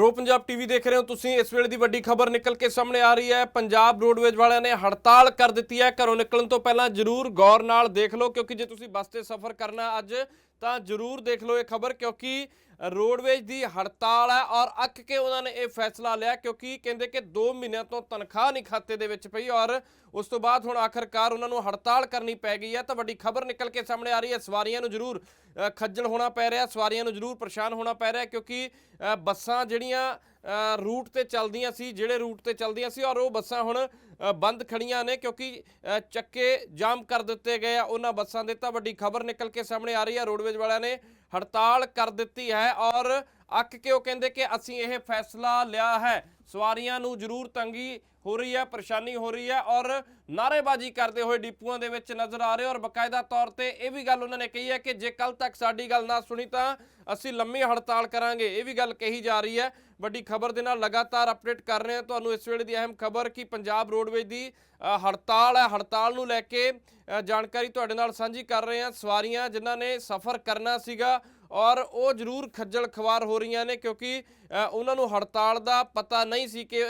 Pro pro Punjab TV ਦੇਖ ਰਹੇ ਹੋ, ਤੁਸੀਂ ਇਸ ਵੇਲੇ ਦੀ ਵੱਡੀ ਖਬਰ ਨਿਕਲ ਕੇ ਸਾਹਮਣੇ ਆ ਰਹੀ ਹੈ। ਪੰਜਾਬ ਰੋਡਵੇਜ ਵਾਲਿਆਂ ਨੇ ਹੜਤਾਲ ਕਰ ਦਿੱਤੀ ਹੈ। ਘਰੋਂ ਨਿਕਲਣ ਤੋਂ ਪਹਿਲਾਂ ਜ਼ਰੂਰ ਗੌਰ ਨਾਲ ਦੇਖ ਲਓ, ਕਿਉਂਕਿ ਜੇ ਤੁਸੀਂ ਬੱਸ ਤੇ ਸਫ਼ਰ ਕਰਨਾ ਅੱਜ, ਤਾਂ ਜ਼ਰੂਰ ਦੇਖ ਲਓ ਇਹ ਖਬਰ, ਕਿਉਂਕਿ ਰੋਡਵੇਜ ਦੀ ਹੜਤਾਲ ਹੈ ਔਰ ਅੱਕ ਕੇ ਉਹਨਾਂ ਨੇ ਇਹ ਫੈਸਲਾ ਲਿਆ, ਕਿਉਂਕਿ ਕਹਿੰਦੇ ਕਿ 2 ਮਹੀਨਿਆਂ ਤੋਂ ਤਨਖਾਹ ਨਹੀਂ ਖਾਤੇ ਦੇ ਵਿੱਚ ਪਈ ਔਰ ਉਸ ਤੋਂ ਬਾਅਦ ਹੁਣ ਆਖਰਕਾਰ ਉਹਨਾਂ ਨੂੰ ਹੜਤਾਲ ਕਰਨੀ ਪੈ ਗਈ ਹੈ। ਤਾਂ ਵੱਡੀ ਖਬਰ ਨਿਕਲ ਕੇ ਸਾਹਮਣੇ ਆ ਰਹੀ ਹੈ, ਸਵਾਰੀਆਂ ਨੂੰ ਜ਼ਰੂਰ ਖੱਜਲ ਹੋਣਾ ਪੈ ਰਿਹਾ, ਸਵਾਰੀਆਂ ਨੂੰ ਜ਼ਰੂਰ ਪਰੇਸ਼ਾਨ ਹੋਣਾ ਪੈ ਰਿਹਾ, ਕਿਉਂਕਿ ਬੱਸਾਂ ਜਿਹੜੀਆਂ ਅ, ਰੂਟ ਤੇ ਚੱਲਦੀਆਂ ਸੀ ਜਿਹੜੇ ਰੂਟ ਤੇ ਚੱਲਦੀਆਂ ਸੀ ਔਰ ਉਹ ਬੱਸਾਂ ਹੁਣ ਅ, ਬੰਦ ਖੜੀਆਂ ਨੇ ਕਿਉਂਕਿ ਅ, ਚੱਕੇ ਜਾਮ ਕਰ ਦਿੱਤੇ ਗਏ ਆ ਉਹਨਾਂ ਬੱਸਾਂ ਦੇ ਤਾਂ ਵੱਡੀ ਖਬਰ ਨਿਕਲ ਕੇ ਸਾਹਮਣੇ ਆ ਰਹੀ ਹੈ ਰੋਡਵੇਜ ਵਾਲਿਆਂ ਨੇ ਹੜਤਾਲ ਕਰ ਦਿੱਤੀ ਹੈ ਔਰ ਅੱਕ ਕੇ ਉਹ ਕਹਿੰਦੇ ਕਿ ਅਸੀਂ ਇਹ ਫੈਸਲਾ ਲਿਆ ਹੈ। ਸਵਾਰੀਆਂ ਨੂੰ ਜ਼ਰੂਰ ਤੰਗੀ ਹੋ ਰਹੀ ਹੈ, ਪਰੇਸ਼ਾਨੀ ਹੋ ਰਹੀ ਹੈ ਔਰ ਨਾਅਰੇਬਾਜ਼ੀ ਕਰਦੇ ਹੋਏ ਡਿਪੂਆਂ ਦੇ ਵਿੱਚ ਨਜ਼ਰ ਆ ਰਹੇ ਔਰ ਬਕਾਇਦਾ ਤੌਰ ਤੇ ਇਹ ਵੀ ਗੱਲ ਉਹਨਾਂ ਨੇ ਕਹੀ ਹੈ ਕਿ ਜੇ ਕੱਲ ਤੱਕ ਸਾਡੀ ਗੱਲ ਨਾ ਸੁਣੀ ਤਾਂ ਅਸੀਂ ਲੰਮੀ ਹੜਤਾਲ ਕਰਾਂਗੇ। ਇਹ ਵੀ ਗੱਲ ਕਹੀ ਜਾ ਰਹੀ ਹੈ। ਵੱਡੀ ਖਬਰ ਦੇ ਨਾਲ ਲਗਾਤਾਰ ਅਪਡੇਟ ਕਰ ਰਹੇ ਹਾਂ। ਤੁਹਾਨੂੰ ਇਸ ਵੇਲੇ ਦੀ ਅਹਿਮ ਖਬਰ ਕਿ ਪੰਜਾਬ ਰੋਡਵੇਜ ਦੀ ਹੜਤਾਲ ਹੈ। ਹੜਤਾਲ ਨੂੰ ਲੈ ਕੇ ਜਾਣਕਾਰੀ ਤੁਹਾਡੇ ਨਾਲ ਸਾਂਝੀ ਕਰ ਰਹੇ ਹਾਂ। ਸਵਾਰੀਆਂ ਜਿਨ੍ਹਾਂ ਨੇ ਸਫ਼ਰ ਕਰਨਾ ਸੀਗਾ ਔਰ ਉਹ ਜ਼ਰੂਰ ਖੱਜਲ ਖਵਾਰ ਹੋ ਰਹੀਆਂ ਨੇ ਕਿਉਂਕਿ ਉਹਨਾਂ ਨੂੰ ਹੜਤਾਲ ਦਾ ਪਤਾ ਨਹੀਂ ਸੀ ਕਿ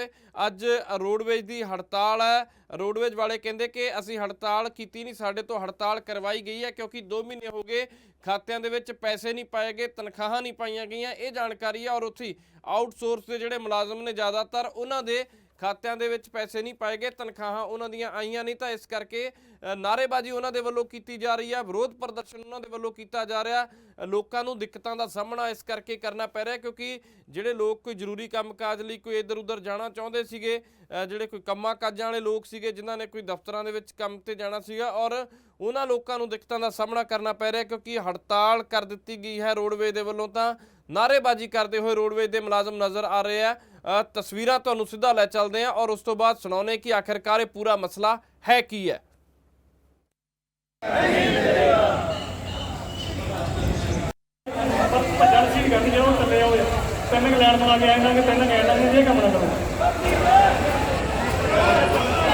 ਅੱਜ ਰੋਡਵੇਜ ਦੀ ਹੜਤਾਲ ਹੈ। ਰੋਡਵੇਜ ਵਾਲੇ ਕਹਿੰਦੇ ਕਿ ਅਸੀਂ ਹੜਤਾਲ ਕੀਤੀ ਨਹੀਂ, ਸਾਡੇ ਤੋਂ ਹੜਤਾਲ ਕਰਵਾਈ ਗਈ ਹੈ ਕਿਉਂਕਿ 2 ਮਹੀਨੇ ਹੋ ਗਏ ਖਾਤਿਆਂ ਦੇ ਵਿੱਚ ਪੈਸੇ ਨਹੀਂ ਪਾਏ ਗਏ, ਤਨਖਾਹਾਂ ਨਹੀਂ ਪਾਈਆਂ ਗਈਆਂ, ਇਹ ਜਾਣਕਾਰੀ ਹੈ। ਔਰ ਉੱਥੇ ਆਊਟਸੋਰਸ ਦੇ ਜਿਹੜੇ ਮੁਲਾਜ਼ਮ ਨੇ ਜ਼ਿਆਦਾਤਰ, ਉਹਨਾਂ ਦੇ ਖਾਤਿਆਂ ਦੇ ਵਿੱਚ ਪੈਸੇ ਨਹੀਂ ਪਾਏ ਗਏ ਤਨਖਾਹਾਂ ਉਹਨਾਂ ਦੀਆਂ ਆਈਆਂ ਨਹੀਂ ਤਾਂ ਇਸ ਕਰਕੇ ਅ, ਨਾਅਰੇਬਾਜ਼ੀ ਉਹਨਾਂ ਦੇ ਵੱਲੋਂ ਕੀਤੀ ਜਾ ਰਹੀ ਹੈ ਵਿਰੋਧ ਪ੍ਰਦਰਸ਼ਨ ਉਹਨਾਂ ਦੇ ਵੱਲੋਂ ਕੀਤਾ ਜਾ ਰਿਹਾ ਲੋਕਾਂ ਨੂੰ ਦਿੱਕਤਾਂ ਦਾ ਸਾਹਮਣਾ ਇਸ ਕਰਕੇ ਕਰਨਾ ਪੈ ਰਿਹਾ ਕਿਉਂਕਿ ਜਿਹੜੇ ਲੋਕ ਕੋਈ ਜ਼ਰੂਰੀ ਕੰਮਕਾਜ ਲਈ ਕੋਈ ਇੱਧਰ ਉੱਧਰ ਜਾਣਾ ਚਾਹੁੰਦੇ ਸੀਗੇ ਜਿਹੜੇ ਕੋਈ ਕੰਮਾਂ ਕਾਜਾਂ ਵਾਲੇ ਲੋਕ ਸੀਗੇ ਜਿਨ੍ਹਾਂ ਨੇ ਕੋਈ ਦਫ਼ਤਰਾਂ ਦੇ ਵਿੱਚ ਕੰਮ ਤੇ ਜਾਣਾ ਸੀਗਾ ਔਰ ਉਹਨਾਂ ਲੋਕਾਂ ਨੂੰ ਦਿੱਕਤਾਂ ਦਾ ਸਾਹਮਣਾ ਕਰਨਾ ਪੈ ਰਿਹਾ ਕਿਉਂਕਿ ਹੜਤਾਲ ਕਰ ਦਿੱਤੀ ਗਈ ਹੈ ਰੋਡਵੇ ਦੇ ਵੱਲੋਂ ਤਾਂ ਨਾਅਰੇਬਾਜ਼ੀ ਕਰਦੇ ਹੋਏ ਰੋਡਵੇ ਦੇ ਮੁਲਾਜ਼ਮ ਨਜ਼ਰ ਆ ਰਹੇ ਆ। ਤਸਵੀਰਾਂ ਤੁਹਾਨੂੰ ਸਿੱਧਾ ਲੈ ਚੱਲਦੇ ਆ ਔਰ ਉਸ ਤੋਂ ਬਾਅਦ ਸੁਣਾਉਨੇ ਕਿ ਆਖਿਰਕਾਰ ਇਹ ਪੂਰਾ ਮਸਲਾ ਹੈ ਕੀ ਹੈ। ਭੱਜਣ ਸੀ ਗੱਡੀ ਜਦੋਂ ਚੱਲੇ ਹੋਏ ਤਿੰਨ ਕੁ ਲੈਣ ਬਣਾ ਕੇ ਆਏ ਨਾ ਕਿ ਤਿੰਨ ਗਏ ਨਾ ਇਹ ਕੰਮ ਨਾ ਕਰੋ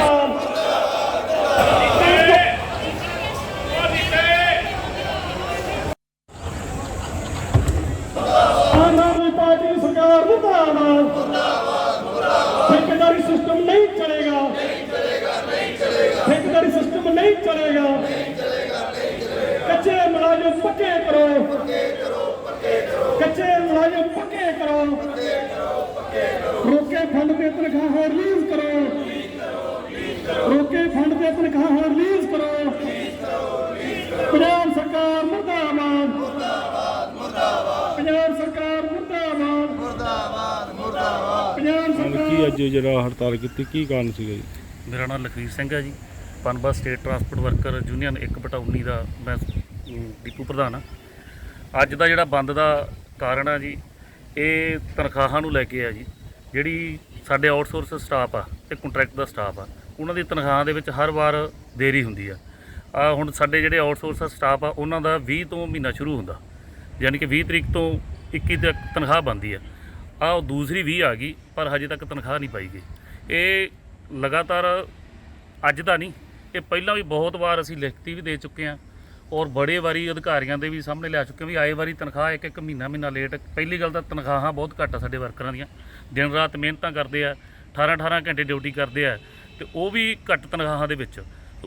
ਆਮ ਆਦਮੀ ਪਾਰਟੀ ਦੀ ਸਰਕਾਰ ਮੁਰਦਾਬਾਦ ਮੁਰਦਾਬਾਦ ਠੇਕੇਦਾਰੀ ਸਿਸਟਮ ਨਹੀਂ ਚਲੇਗਾ ਨਹੀਂ ਚਲੇਗਾ ਨਹੀਂ ਚਲੇਗਾ ਸਿਸਟਮ ਨਹੀਂ ਚਲੇਗਾ। ਨਹੀਂ ਚਲੇਗਾ ਨਹੀਂ ਚਲੇਗਾ ਕੱਚੇ ਮੁਲਾਜ਼ਮ ਪੱਕੇ ਕਰੋ। ਪੱਕੇ ਕਰੋ ਪੱਕੇ ਕਰੋ ਕੱਚੇ ਮੁਲਾਜ਼ਮ ਪੱਕੇ ਕਰੋ। ਪੱਕੇ ਕਰੋ ਪੱਕੇ ਕਰੋ ਰੋਕੇ ਫੰਡ ਤੇ ਤਨਖਾਹਾਂ ਰਿਲੀਜ਼ ਕਰੋ। ਰੋਕੇ ਫੰਡ ਤੇ ਤਨਖਾਹਾਂ ਰਿਲੀਜ਼ ਕਰੋ। ਪੰਜਾਬ ਸਰਕਾਰ ਮੁਰਦਾਬਾਦ। ਪੰਜਾਬ ਸਰਕਾਰ ਮੁਰਦਾਬਾਦ। ਮੁਰਦਾਬਾਦ ਮੁਰਦਾਬਾਦ। ਪੰਜਾਬ ਸਰਕਾਰ ਕੀ ਅੱਜ ਜਿਹੜਾ ਹੜਤਾਲ ਕੀਤੀ ਕੀ ਕਾਰਨ ਸੀਗਾ ਜੀ? ਮੇਰਾ ਨਾਮ ਲਖਵੀਰ ਸਿੰਘ ਹੈ ਜੀ। Punbus state transport worker union 1/19 ਦਾ ਮੈਂ ਡਿਪੂ ਪ੍ਰਧਾਨ ਹਾਂ। ਅੱਜ ਦਾ ਜਿਹੜਾ ਬੰਦ ਦਾ ਕਾਰਨ ਆ ਜੀ, ਇਹ ਤਨਖਾਹਾਂ ਨੂੰ ਲੈ ਕੇ ਆ ਜੀ, ਜਿਹੜੀ ਸਾਡੇ ਆਊਟਸੋਰਸ ਸਟਾਫ ਆ ਤੇ ਕੰਟਰੈਕਟ ਦਾ ਸਟਾਫ ਆ, ਉਹਨਾਂ ਦੀ ਤਨਖਾਹਾਂ ਦੇ ਵਿੱਚ ਹਰ ਵਾਰ ਦੇਰੀ ਹੁੰਦੀ ਆ। ਆ ਹੁਣ ਸਾਡੇ ਜਿਹੜੇ ਆਊਟਸੋਰਸ ਸਟਾਫ ਆ, ਉਹਨਾਂ ਦਾ 20 ਤੋਂ ਮਹੀਨਾ ਸ਼ੁਰੂ ਹੁੰਦਾ, ਯਾਨੀ ਕਿ 20 ਤਰੀਕ ਤੋਂ 21 ਤੱਕ ਤਨਖਾਹ ਬਣਦੀ ਆ। ਆ ਉਹ ਦੂਸਰੀ 20 ਆ ਗਈ, ਪਰ ਹਜੇ ਤੱਕ ਤਨਖਾਹ ਨਹੀਂ ਪਾਈ ਗਈ। ਇਹ ਲਗਾਤਾਰ ਅੱਜ ਦਾ ਨਹੀਂ ਇਹ ਪਹਿਲਾਂ ਵੀ ਬਹੁਤ ਵਾਰ ਅਸੀਂ ਲਿਖਤੀ ਵੀ ਦੇ ਚੁੱਕੇ ਹਾਂ ਔਰ ਬੜੇ ਵਾਰੀ ਅਧਿਕਾਰੀਆਂ ਦੇ ਵੀ ਸਾਹਮਣੇ ਲਿਆ ਚੁੱਕੇ ਹਾਂ ਵੀ ਆਏ ਵਾਰੀ ਤਨਖਾਹ ਇੱਕ ਇੱਕ ਮਹੀਨਾ ਮਹੀਨਾ ਲੇਟ ਪਹਿਲੀ ਗੱਲ ਤਾਂ ਤਨਖਾਹਾਂ ਬਹੁਤ ਘੱਟ ਆ ਸਾਡੇ ਵਰਕਰਾਂ ਦੀਆਂ। ਦਿਨ ਰਾਤ ਮਿਹਨਤਾਂ ਕਰਦੇ ਆ 18 18 ਘੰਟੇ ਡਿਊਟੀ ਕਰਦੇ ਆ ਤੇ ਉਹ ਵੀ ਘੱਟ ਤਨਖਾਹਾਂ ਦੇ ਵਿੱਚ।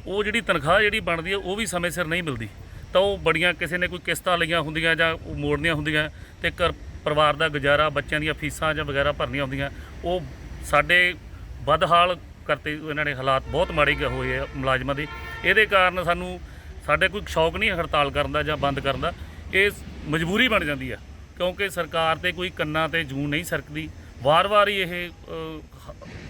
ਉਹ ਜਿਹੜੀ ਤਨਖਾਹ ਜਿਹੜੀ ਬਣਦੀ ਆ, ਉਹ ਵੀ ਸਮੇਂ ਸਿਰ ਨਹੀਂ ਮਿਲਦੀ। ਤਾਂ ਉਹ ਬੜੀਆਂ ਕਿਸੇ ਨੇ ਕੋਈ ਕਿਸ਼ਤਾਂ ਲਈਆਂ ਹੁੰਦੀਆਂ ਜਾਂ ਉਹ ਮੋੜਨੀਆਂ ਹੁੰਦੀਆਂ ਤੇ ਘਰ ਪਰਿਵਾਰ ਦਾ ਗੁਜ਼ਾਰਾ, ਬੱਚਿਆਂ ਦੀਆਂ ਫੀਸਾਂ ਜਾਂ ਵਗੈਰਾ ਭਰਨੀਆਂ ਹੁੰਦੀਆਂ, ਉਹ ਸਾਡੇ ਬਦਹਾਲ ਕਰਤੇ ਇਹਨਾਂ ਨੇ ਹਾਲਾਤ ਬਹੁਤ ਮਾੜੇ ਗ- ਹੋਏ ਆ ਮੁਲਾਜ਼ਮਾਂ ਦੇ। ਇਹਦੇ ਕਾਰਨ ਸਾਨੂੰ ਸਾਡੇ ਕੋਈ ਸ਼ੌਕ ਨਹੀਂ ਹੜਤਾਲ ਕਰਨ ਦਾ ਜਾਂ ਬੰਦ ਕਰਨ ਦਾ। ਇਹ ਮਜਬੂਰੀ ਬਣ ਜਾਂਦੀ ਆ, ਕਿਉਂਕਿ ਸਰਕਾਰ ਤੇ ਕੋਈ ਕੰਨਾਂ ਤੇ ਜੂੰ ਨਹੀਂ ਸਰਕਦੀ। ਵਾਰ-ਵਾਰ ਹੀ ਇਹ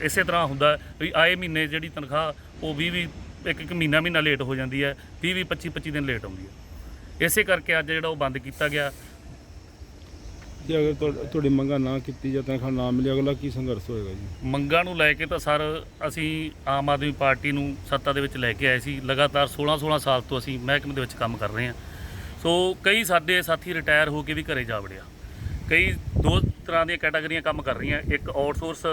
ਇਸੇ ਤਰ੍ਹਾਂ ਹੁੰਦਾ ਵੀ ਆਏ ਮਹੀਨੇ ਜਿਹੜੀ ਤਨਖਾਹ, ਉਹ 20 ਵੀ ਇੱਕ ਇੱਕ ਮਹੀਨਾ ਮਹੀਨਾ ਲੇਟ ਹੋ ਜਾਂਦੀ ਹੈ 20 ਵੀਹ 25 25 ਦਿਨ ਲੇਟ ਆਉਂਦੀ ਹੈ ਇਸੇ ਕਰਕੇ ਅੱਜ ਜਿਹੜਾ ਉਹ ਬੰਦ ਕੀਤਾ ਗਿਆ। ਜੇ ਅਗਰ ਤੁਹਾ- ਤੁਹਾਡੀ ਮੰਗਾਂ ਨਾ ਕੀਤੀ ਜਾਂ ਤਨਖਾਹ ਨਾ ਮਿਲੀ, ਅਗਲਾ ਕੀ ਸੰਘਰਸ਼ ਹੋਏਗਾ ਜੀ? ਮੰਗਾਂ ਨੂੰ ਲੈ ਕੇ ਤਾਂ ਸਰ ਅਸੀਂ ਆਮ ਆਦਮੀ ਪਾਰਟੀ ਨੂੰ ਸੱਤਾ ਦੇ ਵਿੱਚ ਲੈ ਕੇ ਆਏ ਸੀ। ਲਗਾਤਾਰ 16-16 ਸਾਲ ਤੋਂ ਅਸੀਂ ਮਹਿਕਮੇ ਦੇ ਵਿੱਚ ਕੰਮ ਕਰ ਰਹੇ ਹਾਂ। ਸੋ ਕਈ ਸਾਡੇ ਸਾਥੀ ਰਿਟਾਇਰ ਹੋ ਕੇ ਵੀ ਘਰੇ ਜਾ ਵੜਿਆ। ਕਈ ਦੋ ਤਰ੍ਹਾਂ ਦੀਆਂ ਕੈਟਾਗਰੀਆਂ ਕੰਮ ਕਰ ਰਹੀਆਂ। ਇੱਕ ਆਊਟਸੋਰਸ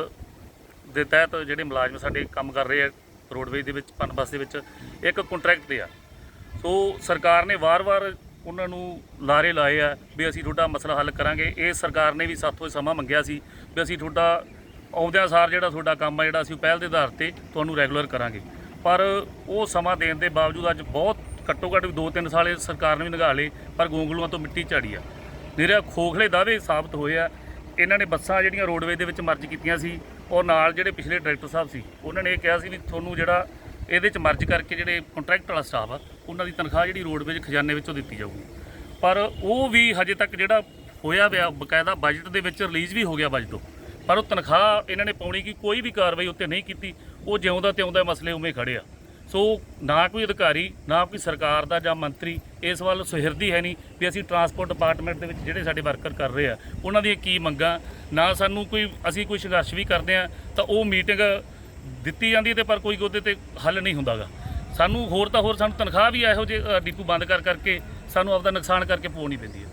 ਦੇ ਤਹਿਤ ਜਿਹੜੇ ਮੁਲਾਜ਼ਮ ਸਾਡੇ ਕੰਮ ਕਰ ਰਹੇ ਆ ਰੋਡਵੇਜ ਦੇ ਵਿੱਚ, ਪਨਬਸ ਦੇ ਵਿੱਚ, ਇੱਕ ਕੰਟਰੈਕਟ ਤੇ ਆ। ਸੋ ਸਰਕਾਰ ਨੇ ਵਾਰ-ਵਾਰ ਉਹਨਾਂ ਨੂੰ ਲਾਰੇ ਲਾਏ ਆ ਵੀ ਅਸੀਂ ਤੁਹਾਡਾ ਮਸਲਾ ਹੱਲ ਕਰਾਂਗੇ। ਇਹ ਸਰਕਾਰ ਨੇ ਵੀ ਸਾਥੋਂ ਸਮਾਂ ਮੰਗਿਆ ਸੀ ਵੀ ਅਸੀਂ ਤੁਹਾਡਾ ਆਉਂਦਿਆਂ ਸਾਰ ਜਿਹੜਾ ਤੁਹਾਡਾ ਕੰਮ ਆ, ਜਿਹੜਾ ਅਸੀਂ ਪਹਿਲ ਦੇ ਆਧਾਰ ਤੇ ਤੁਹਾਨੂੰ ਰੈਗੂਲਰ ਕਰਾਂਗੇ। ਪਰ ਉਹ ਸਮਾਂ ਦੇਣ ਦੇ ਬਾਵਜੂਦ ਅੱਜ ਬਹੁਤ ਘੱਟੋ ਘੱਟ 2-3 ਸਾਲ ਇਹ ਸਰਕਾਰ ਨੇ ਵੀ ਨਿਗਾਹ ਲਏ, ਪਰ ਗੋਂਗਲੂਆਂ ਤੋਂ ਮਿੱਟੀ ਝਾੜੀ ਆ। ਨਿਰਾ ਖੋਖਲੇ ਦਾਅਵੇ ਸਾਬਤ ਹੋਏ ਆ, ਇਹਨਾਂ ਨੇ ਬੱਸਾਂ ਜਿਹੜੀਆਂ ਰੋਡਵੇ ਦੇ ਵਿੱਚ ਮਰਜ ਕੀਤੀਆਂ ਸੀ ਔਰ ਨਾਲ ਜਿਹੜੇ ਪਿਛਲੇ ਡਾਇਰੈਕਟਰ ਸਾਹਿਬ ਸੀ, ਉਹਨਾਂ ਨੇ ਇਹ ਕਿਹਾ ਸੀ ਵੀ ਤੁਹਾਨੂੰ ਜਿਹੜਾ ਇਹਦੇ ਚ ਮਰਜ ਕਰਕੇ ਜਿਹੜੇ ਕੰਟਰੈਕਟ ਵਾਲਾ ਸਟਾਫ ਆ ਉਹਨਾਂ ਦੀ ਤਨਖਾਹ ਜਿਹੜੀ ਰੋਡਵੇਜ਼ ਖਜ਼ਾਨੇ ਵਿੱਚੋਂ ਦਿੱਤੀ ਜਾਊਗੀ। ਪਰ ਉਹ ਵੀ ਹਜੇ ਤੱਕ ਜਿਹੜਾ ਹੋਇਆ ਪਿਆ, ਬਕਾਇਦਾ ਬਜਟ ਦੇ ਵਿੱਚ ਰਿਲੀਜ਼ ਵੀ ਹੋ ਗਿਆ ਬਜਟ ਤੋਂ ਪਰ ਉਹ ਤਨਖਾਹ ਇਹਨਾਂ ਨੇ ਪਾਉਣੀ ਕਿ ਕੋਈ ਵੀ ਕਾਰਵਾਈ ਉੱਤੇ ਨਹੀਂ ਕੀਤੀ, ਉਹ ਜਿਉਂਦਾ ਤਿਉਂਦਾ ਮਸਲੇ ਉਵੇਂ ਖੜੇ ਆ। ਸੋ ਨਾ ਕੋਈ ਅਧਿਕਾਰੀ, ਨਾ ਕੋਈ ਸਰਕਾਰ ਦਾ ਜਾਂ ਮੰਤਰੀ ਇਸ ਵੱਲ ਸੁਹਿਰਦੀ ਹੈ ਨਹੀਂ ਵੀ ਅਸੀਂ ਟਰਾਂਸਪੋਰਟ ਡਿਪਾਰਟਮੈਂਟ ਦੇ ਵਿੱਚ ਜਿਹੜੇ ਸਾਡੇ ਵਰਕਰ ਕਰ ਰਹੇ ਆ, ਉਹਨਾਂ ਦੀਆਂ ਕੀ ਮੰਗਾਂ, ਨਾ ਸਾਨੂੰ ਕੋਈ, ਅਸੀਂ ਕੋਈ ਸੰਘਰਸ਼ ਵੀ ਕਰਦੇ ਆ, ਤਾਂ ਉਹ ਮੀਟਿੰਗ ਦਿੱਤੀ ਜਾਂਦੀ ਹੈ ਤੇ ਪਰ ਕੋਈ ਉਹਦੇ ਤੇ ਹੱਲ ਨਹੀਂ ਹੁੰਦਾਗਾ। ਸਾਨੂੰ ਹੋਰ ਤਾਂ ਹੋਰ ਸਾਨੂੰ ਤਨਖਾਹ ਵੀ ਇਹੋ ਜਿਹੇ ਡੀਪੂ ਬੰਦ ਕਰ ਕਰਕੇ ਸਾਨੂੰ ਆਪਦਾ ਨੁਕਸਾਨ ਕਰਕੇ ਪਾਉਣੀ ਪੈਂਦੀ ਹੈ।